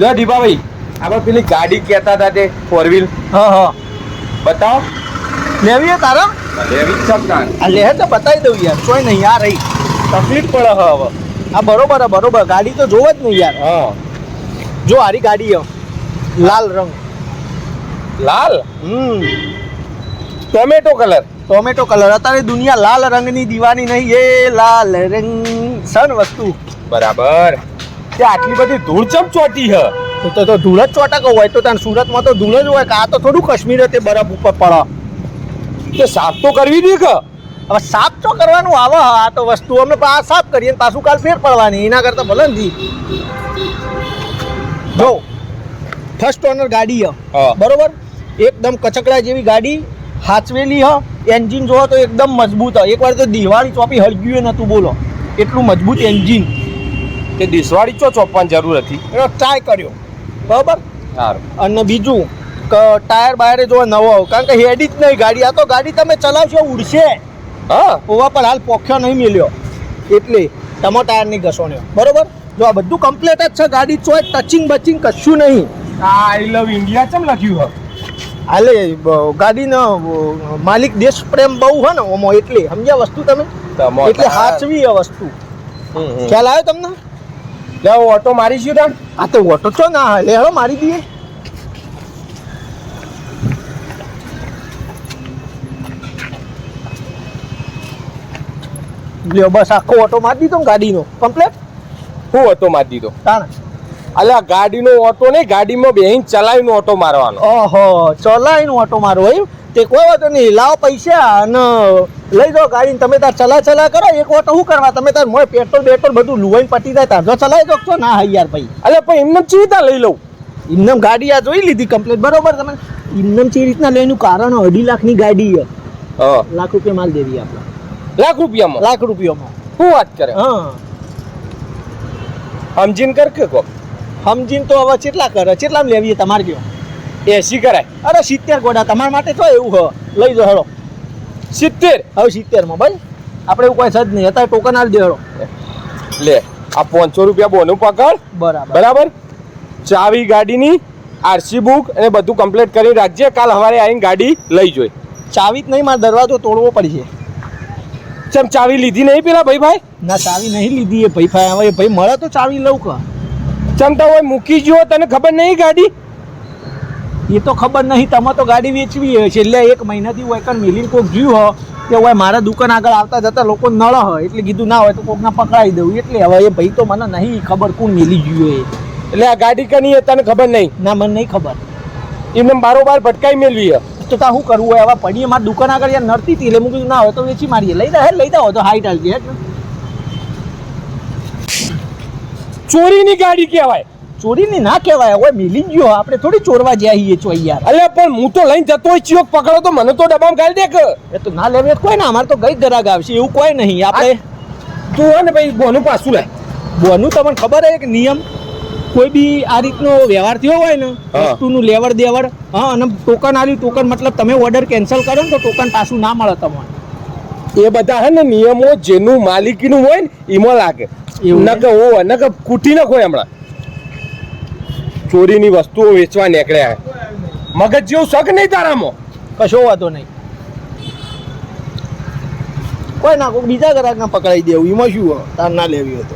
લો દીપાભાઈ આપણે પેલી ગાડી કહેતા હતા તે ફોર વ્હીલ હા હા. બતાવો. લેવી હે તારા? લેવી શકતા આ લે તો બતાવી દઉં યાર કોઈ નહીં આ રહી. તકલીફ પડે હવે. આ બરોબર હે બરોબર. ગાડી તો જોવો જ નહીં યાર. હા. જો હારી ગાડી હે લાલ રંગ. લાલ? હમ. Tomato colour. Tomato colour. અત્યારે દુનિયા લાલ રંગની દીવાની નહીં. એ લાલ રંગ સન વસ્તુ બરાબર. તે આટલી બધી ધૂળ ચમ ચોટી હ? તો તો ધૂળ જ ચોટક હોય તો ત્યાં સુરતમાં તો ધૂળ જ હોય કે આ તો થોડું કાશ્મીર તે બરફ ઉપર પડે. તે સાફ તો કરવી દે કે? હવે સાફ તો કરવાનું આવે આ તો વસ્તુ અમે આ સાફ કરીએ ને પાછું કાલ ફેર પડવાની એના કરતાં ભલે નથી જો. ફર્સ્ટ ઓનર ગાડી હ. હા. બરોબર? એકદમ કચકડા જેવી ગાડી હાચવેલી હ એન્જિન જોવો તો એકદમ મજબૂત હ. એકવાર તો દિવાળી ચોપી હળગ્યું નહોતું બોલો. એટલું મજબૂત એન્જિન તે દિસવાડી ચો ચોપવાની જરૂર હતી? એનો ટ્રાય કર્યો. બરાબર? સારું અને બીજું કે ટાયર બાયરે જો નવો કારણ કે હેડી જ નહીં ગાડી. આ તો ગાડી તમે ચલાવશો ઉડશે. હા. ઓવા પર હાલ પોખ્યો નહીં મળ્યો એટલે તમો ટાયર નહીં ઘસોણ્યો બરાબર? જો આ બધું કમ્પ્લીટ જ છે ગાડી ચોય ટચિંગ બચિંગ કશું નહીં. આઈ લવ ઇન્ડિયા ચમ લખ્યું હોય હાલે ગાડીનો માલિક દેશ પ્રેમ બહુ હોય ને ઓમો એટલે. સમજ્યા વસ્તુ તમે? એટલે હાચવી આ વસ્તુ. ખ્યાલ આવ્યો તમને? લે ઓટો મારીશું તાણ આ તો ઓટો છો ના લે હેડો મારી દઈએ. લ્યો બસ આખો ઓટો મારી દીધો ને ગાડીનો. કમ્પ્લેટ? હું ઓટો મારી દીધો. તાણ. અલ્યા ગાડીનો ઓટો નહીં ગાડીમાં બેહીને ચલાવીને ઓટો મારવાનો. ઓહો ચલાવીને ઓટો મારો એમ? તે કોઈ વાતો નહીં લાવો પૈસા અને લઈ જાઓ ગાડીને. તમે તાર ચલા ચલા કરો એક ઓટો શું કરવા? તમે તાર મોય પેટ્રોલ બેટ્રોલ બધું લુવાઈને પટી જાય તાર જો ચલાવી દો છો? ના હા યાર ભાઈ. અલે પણ એમને ચીતા લઈ લઉં. એમને ગાડી આ જોઈ લીધી કમ્પ્લેટ બરોબર? તમે એમને ચી રીતના લઈનું કારણ અઢી લાખની ગાડી લાખ રૂપિયા માલ દેવી આપણે. લાખ રૂપિયામાં? લાખ રૂપિયામાં. શું વાત કરે? હા. સમજીને કર કે કો સમજીને તો હવે કેટલા કરે? કેટલા લેવી તમારે કયો? એસી કરાય અરે સિત્તેર ગોડા તમારા માટે તો એવું હ. લઈ જાઓ હેડો. સિત્તેર? હવે સિત્તેરમાં ભાઈ આપણે એવું કોઈ છે જ નહીં. અત્યારે ટોકન આલી દે હેડો. લે આ પાંચસો રૂપિયા બોનું પકડ. બરાબર. બરાબર? ચાવી ગાડીની આરસી બુક અને બધું કમ્પ્લીટ કરી રાખજે. કાલ સવારે આવીને ગાડી લઈ જોઈ. ચાવી જ નહીં મારે દરવાજો તોડવો પડશે. ચમ ચાવી લીધી નહીં પેલા ભાઈ ભાઈ ના ચાવી નહીં લીધી એ ભાઈ ભાઈ હવે ભાઈ મળે તો ચાવી લઉં કા. ચમ તો હોય મૂકી જુઓ તને ખબર નહીં ગાડી? એ તો ખબર નહીં તમે તો ગાડી વેચવી છે. છેલ્લે એક મહિનાથી હોય કાન મિલિંગ કોક જ્યું હો કે હોય મારા દુકાન આગળ આવતા જતા લોકો નળ હ એટલે કીધું ના હોય તો કોકના પકડાઈ દઉં. એટલે હવે એ ભાઈ તો મને નહીં ખબર કોણ મિલી ગયું એ એટલે આ ગાડી કની તને ખબર નહીં? ના મને નહીં ખબર. એમને બારોબાર ભટકાઈ મેળવી તો તા શું કરવું હોય? હવે પડીએ મારી દુકાન આગળ યાર નડતી હતી એટલે મૂકી ના હોય તો વેચી મારીએ. લઈ દે હે લઈ દો તો હાઈટ હાલતી હે. ચોરીની ગાડી કહેવાય. ચોરીની ના કહેવાય. હવે મિલી ગયો. આપણે થોડી ચોરવા જઈએ છો યાર. અલ્યા પણ હું તો લઈને જતો હોય ચિયોક પકડો તો મને તો ડબ્બામાં ગાડી દે કે એ તો ના લેવે કોઈ ના. અમારે તો ગઈ ગરાગ આવશે. એવું કોઈ નહીં. આપણે તું હોય ને ભાઈ બોનું પાછું લે. બોનું તમને ખબર છે કે નિયમ? કોઈ બી આ રીતનો વ્યવહાર થયો હોય ને વસ્તુનું લેવડ દેવડ હા અને ટોકન આવ્યું ટોકન મતલબ તમે ઓર્ડર કેન્સલ કરો ને તો ટોકન પાછું ના મળે તમને. એ બધા હે ને નિયમો જેનું માલિકીનું હોય ને એમાં લાગે. નકે ઓ નકે કૂટી નાખો હમણાં. ચોરીની વસ્તુઓ વેચવા નીકળ્યા મગજ જેવું શક નહીં તારામાં? કશો વાંધો નહીં. કોઈ ના કોઈ બીજા ગ્રાહકને પકડાઈ દેવું એમાં શું તાર ના લેવી હોય તો.